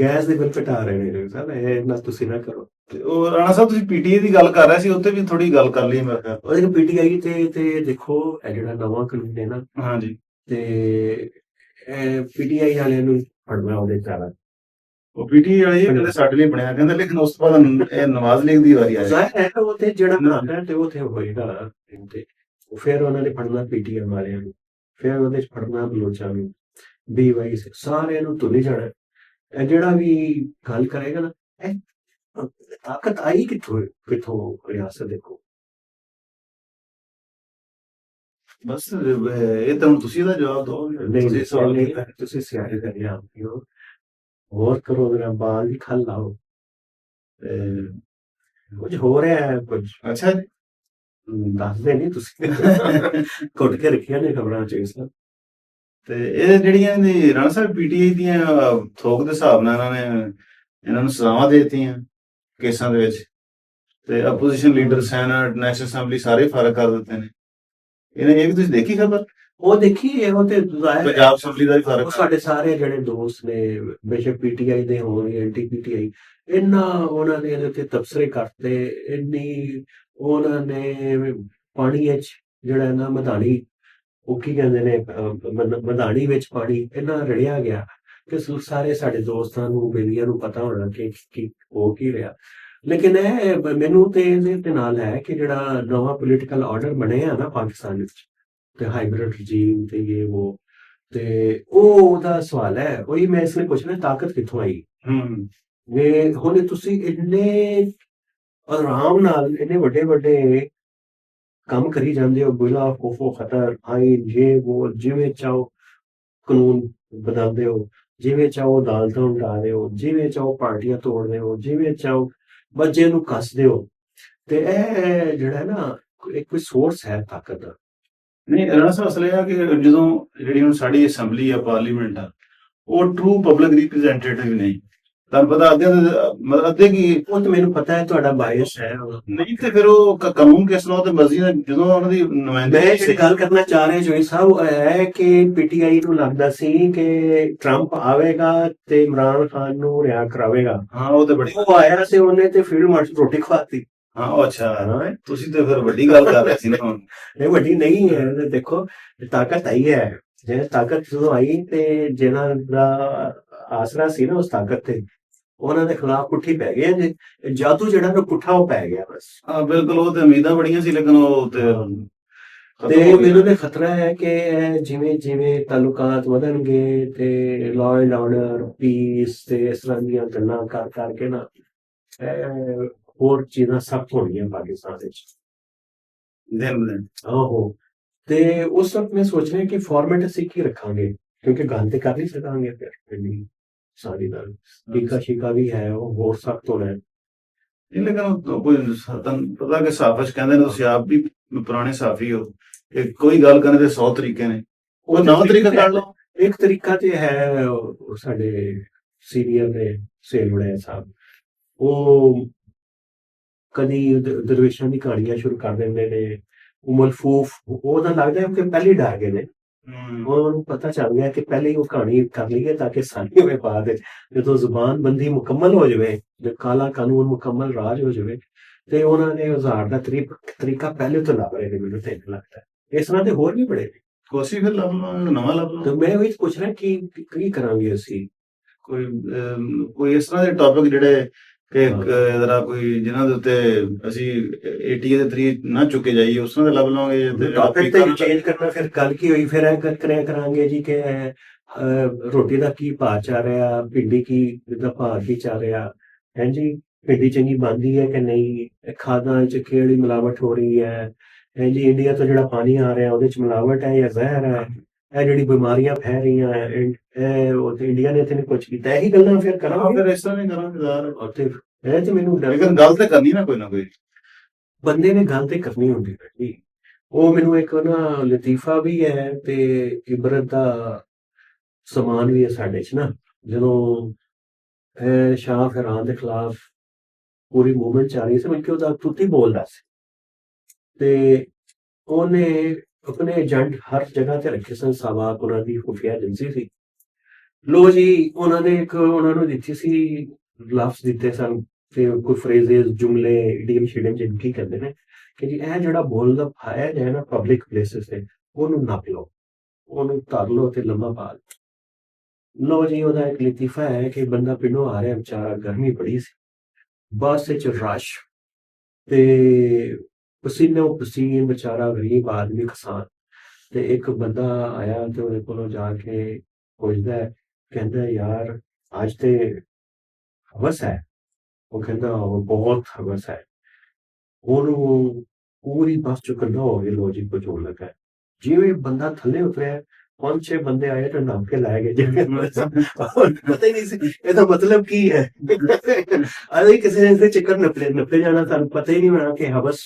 ਗੈਸ ਦੇ ਬਿੱਲ ਘਟਾ ਰਹੇ ਨੇ ਸਰ ਇਹ ਨਾ ਤੁਸੀਂ ਨਾ ਕਰੋ। ਤੇ ਉਹ ਰਾਣਾ ਸਾਹਿਬ ਤੁਸੀਂ ਪੀਟੀਏ ਦੀ ਗੱਲ ਕਰ ਰਹੇ ਸੀ ਉੱਤੇ ਵੀ ਥੋੜੀ ਗੱਲ ਕਰ ਲਈ ਮੇਰੇ ਖਿਆਲ ਉਹਦੇ ਪੀਟੀਆਈ ਤੇ ਤੇ ਦੇਖੋ ਇਹ ਜਿਹੜਾ ਨਵਾਂ ਕਾਨੂੰਨ ਹੈ ਨਾ ਹਾਂਜੀ। ਤੇ ਪੀਟੀਆਈ ਵਾਲਿਆਂ ਨੂੰ ਫੜਨਾ ਉਹਦੇ ਚਾਲਾ ਉਹ ਪੀਟੀਏ ਵਾਲੀ ਕਹਿੰਦੇ ਸਾਡੇ ਲਈ ਬਣਿਆ ਕਹਿੰਦੇ ਲੇਕਿਨ ਉਸ ਤੋਂ ਬਾਅਦ ਇਹ ਨਵਾਜ਼ ਲੀਗ ਦੀ ਵਾਰੀ ਆਈ। ਜ਼ਾਹਿਰ ਹੈ ਉਹ ਤੇ ਜਿਹੜਾ ਬਣਾਉਂਦਾ ਤੇ ਉਹ ਤੇ ਹੋਏਗਾ ਤੇ। ਉਹ ਫਿਰ ਉਹਨਾਂ ਨੇ ਫੜਨਾ ਪੀਟੀਐਮ ਵਾਲਿਆਂ ਨੂੰ ਫਿਰ ਉਹਦੇ ਚ ਫੜਨਾ ਬਲੋਚਾਂ ਨੂੰ ਬੀਵਾਈ ਸਾਰਿਆਂ ਨੂੰ ਤੁਲੇ ਜਾਣਾ। ਇਹ ਜਿਹੜਾ ਵੀ ਗੱਲ ਕਰੇਗਾ ਨਾ ਇਹ ਤਾਕਤ ਆਈ ਕਿੱਥੋਂ ਕਿੱਥੋਂ ਰਿਆਸਤ ਦੇਖੋ ਬਸ ਇਹ ਤਾਂ ਤੁਸੀਂ ਇਹਦਾ ਜਵਾਬ ਦਿਓ ਤੁਸੀਂ ਸਵਾਲ ਨਹੀਂ ਕੀਤਾ ਤੁਸੀਂ ਸਿਆਣੇ ਕਰਿਆ ਆਪਿਓ ਹੋਰ ਕਰੋ ਮੇਰਾ ਬਾਲ ਦੀ ਖਲ ਲਾਓ ਤੇ ਕੁਝ ਹੋ ਰਿਹਾ ਹੈ ਕੁਝ ਅੱਛਾ ਦੱਸਦੇ ਨਹੀਂ ਤੁਸੀਂ ਕੁੱਟ ਕੇ ਰੱਖਿਆ ਨੇ ਖਬਰਾਂ ਚ ਇਸ ਤੇ ਇਹ ਜਿਹੜੀਆਂ ਨੇ ਰਾਣਾ ਸਾਹਿਬ ਪੀਟੀਆਈ ਦੀਆਂ ਥੋਕ ਦੇ ਹਿਸਾਬ ਨਾਲ ਇਹਨਾਂ ਨੇ ਇਹਨਾਂ ਨੂੰ ਸਜ਼ਾਵਾਂ ਦੇ ਦਿੱਤੀਆਂ ਕੇਸਾਂ ਦੇ ਵਿੱਚ। ਤੇ opposition leader senate national assembly ਸਾਰੇ ਫ਼ਰਕ ਕਰ ਦਿੱਤੇ ਨੇ। ਇਹਨੇ ਇਹ ਵੀ ਤੁਸੀਂ ਦੇਖੀ ਖਬਰ? ਉਹ ਦੇਖੀ ਉਹ ਤੇ ਜ਼ਾਹਿਰ ਪੰਜਾਬ ਅਸੈਂਬਲੀ ਦਾ ਵੀ ਫ਼ਰਕ ਸਾਡੇ ਸਾਰੇ ਜਿਹੜੇ ਦੋਸਤ ਨੇ ਬੇਸ਼ੱਕ ਪੀਟੀਆਈ ਦੇ ਹੋਣ ਜਾਂ ਐਂਟੀ ਪੀਟੀਆਈ ਇੰਨਾ ਉਹਨਾਂ ਨੇ ਇਹਦੇ ਤੇ ਤਬਸਰੇ ਕਰਤੇ ਇੰਨੀ ਉਹਨਾਂ ਨੇ ਪਾਣੀ ਵਿੱਚ ਜਿਹੜਾ ਨਾ ਮਧਾਣੀ ਉਹ ਕੀ ਕਹਿੰਦੇ ਨੇ ਮਧਾਣੀ ਵਿੱਚ ਪਾਣੀ ਇੰਨਾ ਰੜਿਆ ਗਿਆ। ਕਿ ਸਾਰੇ ਸਾਡੇ ਦੋਸਤਾਂ ਨੂੰ ਬੇਲੀਆਂ ਨੂੰ ਪਤਾ ਹੋਣਾ ਕਿ ਕੀ ਹੋ ਕੀ ਰਿਹਾ। ਲੇਕਿਨ ਇਹ ਮੈਨੂੰ ਤੇ ਇਹਦੇ ਤੇ ਨਾਲ ਹੈ ਕਿ ਜਿਹੜਾ ਨਵਾਂ ਪੋਲੀਟੀਕਲ ਆਰਡਰ ਬਣਿਆ ਨਾ ਪਾਕਿਸਤਾਨ ਵਿੱਚ ਤੇ ਹਾਈਬ੍ਰਿਡ ਰਜੀਮ ਤੇ ਇਹ ਉਹ ਤੇ ਉਹ ਉਹਦਾ ਸਵਾਲ ਹੈ। ਉਹੀ ਮੈਂ ਇਸ ਲਈ ਪੁੱਛਣਾ ਤਾਕਤ ਕਿੱਥੋਂ ਆਈ? ਹੂੰ। ਵੇ ਹੁਣ ਤੁਸੀਂ ਇੰਨੇ ਆਰਾਮ ਨਾਲ ਇੰਨੇ ਵੱਡੇ ਵੱਡੇ ਕੰਮ ਕਰੀ ਜਾਂਦੇ ਹੋ ਬਿਲਾ ਖੋਫੋ ਖਤਰ ਆਈਨ ਜੇ ਉਹ ਜਿਵੇਂ ਚਾਹੋ ਕਾਨੂੰਨ ਬਦਲਦੇ ਹੋ ਜਿਵੇਂ ਚਾਹੋ ਅਦਾਲਤਾਂ ਉਡਾ ਰਹੇ ਹੋ, ਜਿਵੇਂ ਚਾਹੋ ਪਾਰਟੀਆਂ ਤੋੜ ਰਹੇ ਹੋ, ਜਿਵੇਂ ਚਾਹੋ ਬੱਚੇ ਨੂੰ ਕੱਸਦੇ ਹੋ, ਤੇ ਇਹ ਜਿਹੜਾ ਹੈ ਨਾ, ਇੱਕ ਕੋਈ ਸੋਰਸ ਹੈ ਤਾਕਤ ਦਾ। ਨਹੀਂ ਰਾਣਾ ਸਾਹਿਬ ਅਸਲ ਇਹ ਆ ਕਿ ਜਦੋਂ ਜਿਹੜੀ ਹੁਣ ਸਾਡੀ ਅਸੈਂਬਲੀ ਆ, ਪਾਰਲੀਮੈਂਟ ਆ, ਉਹ ਟਰੂ ਪਬਲਿਕ ਰਿਪਰੈਜ਼ੈਂਟੇਟਿਵ ਨਹੀਂ। ਤੁਹਾਨੂੰ ਪਤਾ ਅੱਧੇ ਮਤਲਬ ਅੱਧੇ ਕੀ ਉਹ ਤਾਂ ਮੈਨੂੰ ਪਤਾ ਹੈ ਤੁਹਾਡਾ ਬਾਇਸ ਹੈ ਨਹੀਂ ਤੇ ਫਿਰ ਉਹ ਕਾਨੂੰਨ ਕਿਸ ਨਾਲ ਤੇ ਮਰਜ਼ੀ ਨਾਲ ਜਦੋਂ ਉਹਨਾਂ ਦੀ ਮੈਂ ਨੁਮਾਇੰਦਗੀ ਜਿਹੜੀ ਗੱਲ ਕਰਨਾ ਚਾਹ ਰਿਹਾ ਜੋਈ ਸਾਹਿਬ ਉਹ ਹੈ ਕਿ ਪੀਟੀਆਈ ਨੂੰ ਲੱਗਦਾ ਸੀ ਕਿ ਟਰੰਪ ਆਵੇਗਾ ਤੇ ਇਮਰਾਨ ਖਾਨ ਨੂੰ ਰਿਆ ਕਰਾਵੇਗਾ। ਹਾਂ ਉਹ ਤੇ ਬੜੀ ਉਹ ਆਇਆ ਸੀ ਉਹਨੇ ਤੇ ਫੀਲਡ ਮਾਰਸ਼ਲ ਰੋਟੀ ਖਵਾਤੀ। ਹਾਂ ਉਹ ਅੱਛਾ ਤੁਸੀਂ ਤੇ ਫਿਰ ਵੱਡੀ ਗੱਲ ਕਰ ਰਹੇ ਸੀ ਨਾ ਹੁਣ। ਇਹ ਵੱਡੀ ਨਹੀਂ ਹੈ ਦੇਖੋ ਤਾਕਤ ਆਈ ਹੈ। ਜੇ ਤਾਕਤ ਜਦੋਂ ਆਈ ਤੇ ਜਿਹਨਾਂ ਦਾ ਆਸਰਾ ਸੀ ਨਾ ਉਸ ਤਾਕਤ ਤੇ ਉਹਨਾਂ ਦੇ ਖਿਲਾਫ ਪੁੱਠੀ ਪੈ ਗਏ ਜੇ। ਜਾਦੂ ਜਿਹੜਾ ਨਾ ਪੁੱਠਾ ਉਹ ਪੈ ਗਿਆ ਬਸ। ਹਾਂ ਬਿਲਕੁਲ ਉਹ ਤੇ ਉਮੀਦਾਂ ਬੜੀਆਂ ਸੀ ਲੇਕਿਨ ਉਹ ਤੇ ਤੇ। ਮੈਨੂੰ ਤੇ ਖਤਰਾ ਹੈ ਕਿ ਜਿਵੇਂ ਜਿਵੇਂ ਤਾਲੁਕਾਤ ਵਧਣਗੇ ਤੇ ਲਾਅ ਐਂਡ ਆਰਡਰ ਪੀਸ ਤੇ ਇਸ ਤਰ੍ਹਾਂ ਦੀਆਂ ਗੱਲਾਂ ਕਰ ਕਰਕੇ ਨਾ ਹੋਰ ਚੀਜ਼ਾਂ ਸਖਤ ਹੋਣਗੀਆਂ ਪਾਕਿਸਤਾਨ ਵਿੱਚ। ਦਿਨ ਦਿਨ ਆਹੋ। ਤੇ ਉਸ ਵਕਤ ਮੈਂ ਸੋਚ ਰਿਹਾ ਕਿ ਫਾਰਮੈਟ ਅਸੀਂ ਕੀ ਰੱਖਾਂਗੇ? ਕਿਉਂਕਿ ਗੱਲ ਤੇ ਕਰ ਨਹੀਂ ਸਕਾਂਗੇ ਫਿਰ ਸਾਰੀ ਨਾਲ ਟੀਕਾ ਸ਼ੀਕਾ ਵੀ ਹੈ ਉਹ ਹੋਰ ਸਖਤ ਹੈ। ਇਹ ਲੇਕਿਨ ਕੋਈ ਤੁਹਾਨੂੰ ਪਤਾ ਕਿ ਸਾਫਿਸ਼ ਕਹਿੰਦੇ ਨੇ ਤੁਸੀਂ ਆਪ ਵੀ ਪੁਰਾਣੇ ਸਾਫੀ ਹੋ। ਕਿ ਕੋਈ ਗੱਲ ਕਰਨ ਦੇ 100 ਤਰੀਕੇ ਨੇ। ਉਹ ਨਵਾਂ ਤਰੀਕਾ ਕੱਢ ਲਓ। ਇੱਕ ਤਰੀਕਾ ਤੇ ਹੈ ਸਾਡੇ ਸੀਨੀਅਰ ਨੇ ਸੇਲਵੜੇ ਸਾਹਿਬ। ਉਹ ਕਦੀ ਦਰਵੇਸ਼ਾਂ ਦੀ ਕਹਾਣੀਆਂ ਸ਼ੁਰੂ ਕਰ ਦਿੰਦੇ ਨੇ। ਉਹ ਮਲਫੂਫ ਉਹਦਾ ਲੱਗਦਾ ਹੈ ਕਿ ਪਹਿਲੇ ਡਰ ਗਏ ਨੇ। ਉਹਨਾਂ ਨੂੰ ਪਤਾ ਚੱਲ ਗਿਆ ਕਿ ਪਹਿਲੇ ਹੀ ਉਹ ਕਹਾਣੀ ਕਰ ਲਈਏ ਤਾਂ ਕਿ ਸਾਡੀ ਹੋਵੇ ਬਾਅਦ ਵਿੱਚ। ਜਦੋਂ ਜ਼ੁਬਾਨ ਬੰਦੀ ਮੁਕੰਮਲ ਹੋ ਜਾਵੇ ਜਦ ਕਾਲਾ ਕਾਨੂੰਨ ਮੁਕੰਮਲ ਰਾਜ ਹੋ ਜਾਵੇ ਤੇ ਉਹਨਾਂ ਨੇ ਹਜ਼ਾਰ ਦਾ ਤਰੀਕ- ਤਰੀਕਾ ਪਹਿਲੇ ਤੋਂ ਲੱਭ ਰਹੇ ਨੇ ਮੈਨੂੰ ਤੇ ਲੱਗਦਾ। ਇਸ ਤਰ੍ਹਾਂ ਦੇ ਹੋਰ ਵੀ ਬੜੇ ਨੇ। ਕੋਸ਼ਿਸ਼ ਫਿਰ ਲੱਭ ਨਵਾਂ ਲੱਭ ਤੇ ਮੈਂ ਉਹੀ ਪੁੱਛ ਰਿਹਾ ਕਿ ਕੀ ਕਰਾਂਗੇ ਅਸੀਂ? ਕੋਈ ਕੋਈ ਇਸ ਤਰ੍ਹਾਂ ਦੇ ਟੌਪਿਕ ਜਿਹੜੇ ਕਿ ਜਰਾ ਕੋਈ ਜਿਨ੍ਹਾਂ ਦੇ ਉੱਤੇ ਅਸੀਂ ਏਟੀਏ ਦੇ ਤਰੀ ਨਾ ਚੁੱਕੇ ਜਾਈਏ ਉਸ ਦੇ ਲੱਭ ਲਵਾਂਗੇ ਤੇ ਟਾਪਿਕ ਤੇ ਚੇਂਜ ਕਰਨਾ ਫਿਰ ਗੱਲ ਕੀ ਹੋਈ? ਫਿਰ ਕਰ- ਕਰਿਆ ਕਰਾਂਗੇ ਜੀ ਕਿ ਰੋਟੀ ਦਾ ਕੀ ਭਾਅ ਚੱਲ ਰਿਹਾ? ਭਿੰਡੀ ਕੀ ਦਾ ਭਾਅ ਕੀ ਚੱਲ ਰਿਹਾ? ਹੈ ਜੀ? ਭਿੰਡੀ ਚੰਗੀ ਬਣਦੀ ਹੈ ਕਿ ਨਹੀਂ? ਖਾਦਾਂ ਚ ਕਿਹੜੀ ਮਿਲਾਵਟ ਹੋ ਰਹੀ ਹੈ? ਹੈ ਜੀ ਇੰਡੀਆ ਤੋਂ ਜਿਹੜਾ ਪਾਣੀ ਆ ਰਿਹਾ ਉਹਦੇ ਚ ਮਿਲਾਵਟ ਹੈ ਜਾਂ ਜ਼ਹਿਰ ਹੈ? ਇਹ ਜਿਹੜੀ ਬਿਮਾਰੀਆਂ ਫੈਲ ਰਹੀਆਂ ਹੈ ਇਹ- ਉਹ ਤੇ ਇੰਡੀਆ ਨੇ ਤੇ ਨਹੀਂ ਕੁਝ ਕੀਤਾ। ਇਹੀ ਗੱਲਾਂ ਫਿਰ ਕਰਾਂਗੇ। ਫਿਰ ਇਸ ਤਰ੍ਹਾਂ ਨਹੀਂ ਕਰਾਂਗੇ ਯਾਰ। ਉੱਥੇ ਇਹ ਤੇ ਮੈਨੂੰ ਡਰ ਲੇਕਿਨ ਗੱਲ ਤੇ ਕਰਨੀ ਨਾ ਕੋਈ ਨਾ ਕੋਈ। ਬੰਦੇ ਨੇ ਗੱਲ ਤੇ ਕਰਨੀ ਹੁੰਦੀ ਹੈ ਜੀ। ਉਹ ਮੈਨੂੰ ਇੱਕ ਨਾ ਲਤੀਫਾ ਵੀ ਹੈ ਤੇ ਇਬਰਤ ਦਾ ਸਮਾਨ ਵੀ ਹੈ ਸਾਡੇ 'ਚ ਨਾ। ਜਦੋਂ ਇਹ ਸ਼ਾਹ ਫਰਾਨ ਦੇ ਖਿਲਾਫ ਪੂਰੀ ਮੂਵਮੈਂਟ ਚੱਲ ਰਹੀ ਸੀ ਮੈਂ ਕਿ ਉਹਦਾ ਤੁੱਤੀ ਬੋਲਦਾ ਸੀ। ਤੇ ਉਹਨੇ ਆਪਣੇ ਏਜੰਟ ਹਰ ਜਗ੍ਹਾ ਤੇ ਰੱਖੇ ਸਨ। ਸਵਾਕ ਉਹਨਾਂ ਦੀ ਖੁਫੀਆ ਏਜੰਸੀ ਸੀ। ਲੋ ਜੀ, ਉਹਨਾਂ ਨੇ ਇੱਕ ਉਹਨਾਂ ਨੂੰ ਦਿੱਤੀ ਸੀ, ਲਫ਼ਜ਼ ਦਿੱਤੇ ਸਨ। ਤੇ ਕੋਈ ਫਰੇਜ਼ਸ ਜੁਮਲੇ ਇਡੀਅਮ ਸ਼ੀਡਮ ਜਿਨ ਕੀ ਕਹਿੰਦੇ ਨੇ ਕਿ ਜੀ, ਇਹ ਜਿਹੜਾ ਬੋਲਦਾ ਹੈ, ਜਿਹੜਾ ਨਾ ਪਬਲਿਕ ਪਲੇਸਸ ਤੇ, ਉਹਨੂੰ ਨੱਪ ਲਓ ਉਹਨੂੰ ਧਰ ਲਓ ਤੇ ਲੰਮਾ ਪਾ ਲਓ ਲਓ ਜੀ, ਉਹਦਾ ਇੱਕ ਲਤੀਫਾ ਹੈ ਕਿ ਬੰਦਾ ਪਿੰਡੋਂ ਆ ਰਿਹਾ, ਵਿਚਾਰਾ ਗਰਮੀ ਬੜੀ ਸੀ। ਬੱਸ ਵਿੱਚ ਰਸ਼। ਤੇ ਪਸੀਨੋ ਪਸੀਨ ਵਿਚਾਰਾ ਗਰੀਬ ਆਦਮੀ ਕਿਸਾਨ ਤੇ ਇੱਕ ਬੰਦਾ ਆਇਆ ਤੇ ਉਹਦੇ ਕੋਲੋਂ ਜਾ ਕੇ ਪੁੱਛਦਾ ਕਹਿੰਦਾ ਯਾਰ, ਅੱਜ ਤੇ ਹਵਸ ਹੈ। ਉਹ ਕਹਿੰਦਾ, ਉਹ ਬਹੁਤ ਹਵਸ ਹੈ। ਉਹਨੂੰ ਪੂਰੀ ਬੱਸ ਚ ਕੰਡਾ ਹੋ ਗਿਆ ਲੋਜੀ ਕੁਝ ਹੋਣ ਜਿਵੇਂ ਬੰਦਾ ਥੱਲੇ ਉਤਰਿਆ, ਪੰਜ ਛੇ ਬੰਦੇ ਆਏ ਤੇ ਨਾਮ ਕੇ ਲਾਏ ਗਏ। ਜਿਵੇਂ ਪਤਾ ਹੀ ਨਹੀਂ ਸੀ, ਇਹਦਾ ਮਤਲਬ ਕੀ ਹੈ? ਅਰੇ ਕਿਸੇ ਨੇ ਚੱਕਰ ਨਪਲੇ ਨਪਲੇ ਜਾਣਾ, ਤੁਹਾਨੂੰ ਪਤਾ ਹੀ ਨਹੀਂ ਹੋਣਾ ਕਿ ਹਵਸ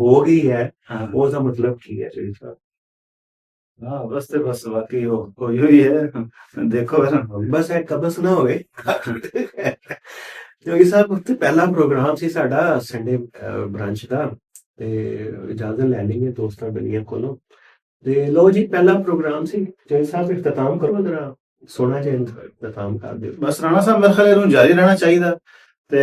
ਹੋ ਗਈ ਹੈ। ਹਾਂ। ਉਹਦਾ ਮਤਲਬ ਕੀ ਹੈ ਜੀ? ਸਾਹਿਬ ਹਾਂ ਬਸ ਤੇ ਬਸ ਵਾਕਈ ਹੋ ਕੋਈ ਹੋਈ ਹੈ। ਦੇਖੋ ਬਸ ਇਹ ਕਬਸ ਨਾ ਹੋਵੇ। ਕਿਉਂਕਿ ਸਾਹਿਬ ਉੱਥੇ ਪਹਿਲਾ ਪ੍ਰੋਗਰਾਮ ਸੀ ਸਾਡਾ ਸੰਡੇ ਬ੍ਰਾਂਚ ਦਾ। ਤੇ ਇਜਾਜ਼ਤ ਲੈ ਲਈਏ ਦੋਸਤਾਂ ਬਲੀਆਂ ਕੋਲੋਂ। ਤੇ ਲੋ ਜੀ ਪਹਿਲਾ ਪ੍ਰੋਗਰਾਮ ਸੀ। ਜੈ ਸਾਹਿਬ ਇਖਤਤਾਮ ਕਰੋ ਜਰਾ। ਸੋਨਾ ਜੀ ਇਖਤਤਾਮ ਕਰ ਦਿਓ। ਬਸ ਰਾਣਾ ਸਾਹਿਬ ਮੇਰੇ ਖਿਆਲ ਇਹਨੂੰ ਜਾਰੀ ਰਹਿਣਾ ਚਾਹੀਦਾ। ਤੇ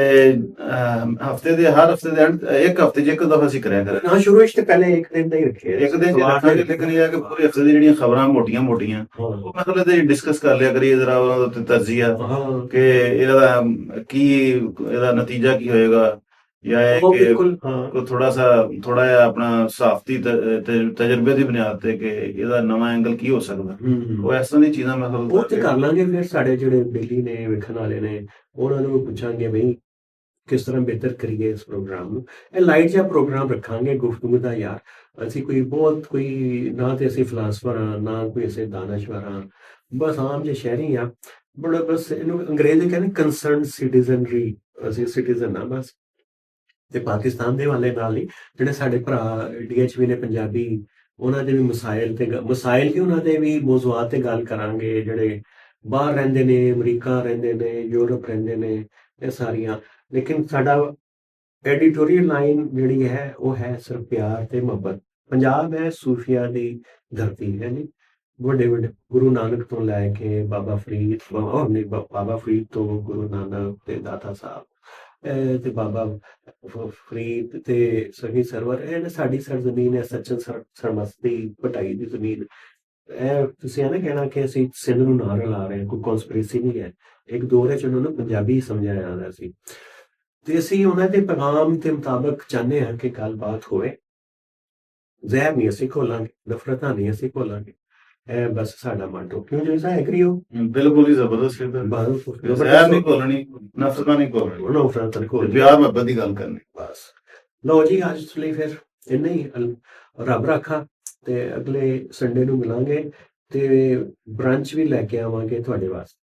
ਹਫ਼ਤੇ ਦੇ ਹਰ ਹਫ਼ਤੇ ਦੇ end- ਇੱਕ ਹਫ਼ਤੇ 'ਚ ਇੱਕ ਦਫਾ ਅਸੀਂ ਕਰਿਆ ਕਰਾਂਗੇ। ਹਾਂ ਸ਼ੁਰੂ ਵਿੱਚ ਤੇ ਪਹਿਲੇ ਇੱਕ ਦਿਨ ਦਾ ਹੀ ਰੱਖਿਆ ਇੱਕ ਦਿਨ ਰੱਖਾਂਗੇ ਲੇਕਿਨ ਇਹ ਹੈ ਕਿ ਪੂਰੇ ਹਫ਼ਤੇ ਦੀ ਜਿਹੜੀਆਂ ਖਬਰਾਂ ਮੋਟੀਆਂ ਮੋਟੀਆਂ ਉਹ ਮਤਲਬ ਤੇ ਡਿਸਕਸ ਕਰ ਲਿਆ ਕਰੀਏ ਜਰਾ ਉਹਨਾਂ ਦੇ ਤਰਜੀਆ ਕਿ ਇਹਦਾ ਕੀ ਇਹਦਾ ਨਤੀਜਾ ਕੀ ਹੋਏਗਾ ਜਾਂ ਇਹ ਉਹ ਕਿ ਬਿਲਕੁਲ। ਹਾਂ ਕੋ ਥੋੜਾ ਸਾ ਥੋੜਾ ਜਿਹਾ ਆਪਣਾ ਸਾਫਤੀ ਤਜਰਬੇ ਦੀ ਬੁਨਿਆਦ ਤੇ ਕਿ ਇਹਦਾ ਨਵਾਂ ਐਂਗਲ ਕੀ ਹੋ ਸਕਦਾ। ਉਹ ਇਸ ਤਰ੍ਹਾਂ ਦੀ ਚੀਜ਼ਾਂ ਮੈਂ ਤੁਹਾਨੂੰ ਉਹ ਤੇ ਕਰ ਲਾਂਗੇ ਫਿਰ ਸਾਡੇ ਜਿਹੜੇ ਬੇਲੀ ਨੇ ਵੇਖਣ ਵਾਲੇ ਨੇ ਉਹਨਾਂ ਨੂੰ ਪੁੱਛਾਂਗੇ ਬਈ ਕਿਸ ਤਰ੍ਹਾਂ ਬਿਹਤਰ ਕਰੀਏ ਇਸ ਪ੍ਰੋਗਰਾਮ ਨੂੰ। ਇਹ ਲਾਈਟ ਜਿਹਾ ਪ੍ਰੋਗਰਾਮ ਰੱਖਾਂਗੇ ਗੁਫ਼ਤਗੂ ਦਾ ਯਾਰ। ਅਸੀਂ ਕੋਈ ਬਹੁਤ ਕੋਈ ਨਾ ਤੇ ਅਸੀਂ ਫਲਸਫਰ ਨਾ ਕੋਈ ਅਸੀਂ ਦਾਨਸ਼ਵਰ ਹਾਂ। ਬਸ ਆਮ ਜੇ ਸ਼ਹਿਰੀ ਆ ਬੜਾ ਬਸ ਇਹਨੂੰ ਅੰਗਰੇਜ਼ੀ ਕਹਿੰਦੇ ਕੰਸਰਨ ਸਿਟੀਜ਼ਨਰੀ ਅਸੀਂ ਸਿਟੀਜ਼ਨ ਆ ਬਸ। ਤੇ ਪਾਕਿਸਤਾਨ ਦੇ ਵਾਲੇ ਨਾਲ ਹੀ ਜਿਹੜੇ ਸਾਡੇ ਭਰਾ ਇੰਡੀਆ ਨੇ ਪੰਜਾਬੀ, ਉਹਨਾਂ ਦੇ ਵੀ ਮਸਾਇਲ ਤੇ ਮਸਾਇਲ ਕੀ ਉਹਨਾਂ ਦੇ ਵੀ ਮੌਜ਼ੂਆਤ ਤੇ ਗੱਲ ਕਰਾਂਗੇ, ਜਿਹੜੇ ਬਾਹਰ ਰਹਿੰਦੇ ਨੇ, ਅਮਰੀਕਾ ਰਹਿੰਦੇ ਨੇ, ਯੂਰਪ ਰਹਿੰਦੇ ਨੇ, ਇਹ ਸਾਰੀਆਂ। ਲੇਕਿਨ ਸਾਡਾ ਐਡੀਟੋਰੀਅਲ ਲਾਈਨ ਜਿਹੜੀ ਹੈ, ਉਹ ਹੈ ਸਿਰਫ ਪਿਆਰ ਤੇ ਮੁਹੱਬਤ। ਪੰਜਾਬ ਹੈ ਸੂਫੀਆ ਦੀ ਧਰਤੀ, ਹੈ ਜੀ। ਵੱਡੇ ਵੱਡੇ ਗੁਰੂ ਨਾਨਕ ਤੋਂ ਲੈ ਕੇ ਬਾਬਾ ਫਰੀਦ, ਬਾਬਾ ਨਹੀਂ ਬਾਬਾ ਫਰੀਦ ਤੋਂ ਗੁਰੂ ਨਾਨਕ ਤੇ ਦਾਤਾ ਸਾਹਿਬ। ਤੇ ਬਾਬਾ ਫਰੀਦ ਤੇ ਸਹੀ ਸਰਵਰ, ਇਹ ਨਾ ਸਾਡੀ ਸਰਜ਼ਮੀਨ ਹੈ ਸੱਚਨ ਸਰ- ਸਰਮਸਤੀ ਪਟਾਈ ਦੀ ਜ਼ਮੀਨ, ਇਹ ਤੁਸੀਂ ਇਹ ਨਾ ਕਹਿਣਾ ਕਿ ਅਸੀਂ ਸਿੰਧ ਨੂੰ ਨਾ ਰਲਾ ਰਹੇ ਹਾਂ, ਕੋਈ ਕਨਸਪੀਰੇਸੀ ਨਹੀਂ ਹੈ। ਇੱਕ ਦੌਰ ਹੈ ਉਹਨਾਂ ਨੂੰ ਪੰਜਾਬੀ ਸਮਝਿਆ ਜਾਂਦਾ ਸੀ। ਤੇ ਅਸੀਂ ਉਹਨਾਂ ਦੇ ਪੈਗਾਮ ਦੇ ਮੁਤਾਬਕ ਚਾਹੁੰਦੇ ਹਾਂ ਕਿ ਗੱਲਬਾਤ ਹੋਵੇ। ਜ਼ਹਿਰ ਨਹੀਂ ਅਸੀਂ ਖੋਲਾਂਗੇ, ਨਫ਼ਰਤਾਂ ਨਹੀਂ ਅਸੀਂ ਖੋਲਾਂਗੇ। ਇਹ ਬਸ ਸਾਡਾ ਮਾਟੋ ਕਿਉਂ ਜੀ ਸਾ ਐਗਰੀ ਹੋ ਬਿਲਕੁਲ ਹੀ ਜ਼ਬਰਦਸਤ ਹੈ ਬਾਹਰ ਜ਼ਹਿਰ ਨਹੀਂ ਕੋਲਣੀ ਨਫ਼ਰਤਾਂ ਨਹੀਂ ਕੋਲਣੀ ਨਫ਼ਰਤਾਂ ਖੋਲ ਪਿਆਰ ਮੁਹੱਬਤ ਦੀ ਗੱਲ ਕਰਨੀ। ਬਸ। ਲਓ ਜੀ ਅੱਜ ਲਈ ਫਿਰ ਇੰਨਾ ਹੀ। ਰੱਬ ਰਾਖਾ। ਤੇ ਅਗਲੇ ਸੰਡੇ ਨੂੰ ਮਿਲਾਂਗੇ ਤੇ ਬ੍ਰਾਂਚ ਵੀ ਲੈ ਕੇ ਆਵਾਂਗੇ ਤੁਹਾਡੇ ਵਾਸਤੇ।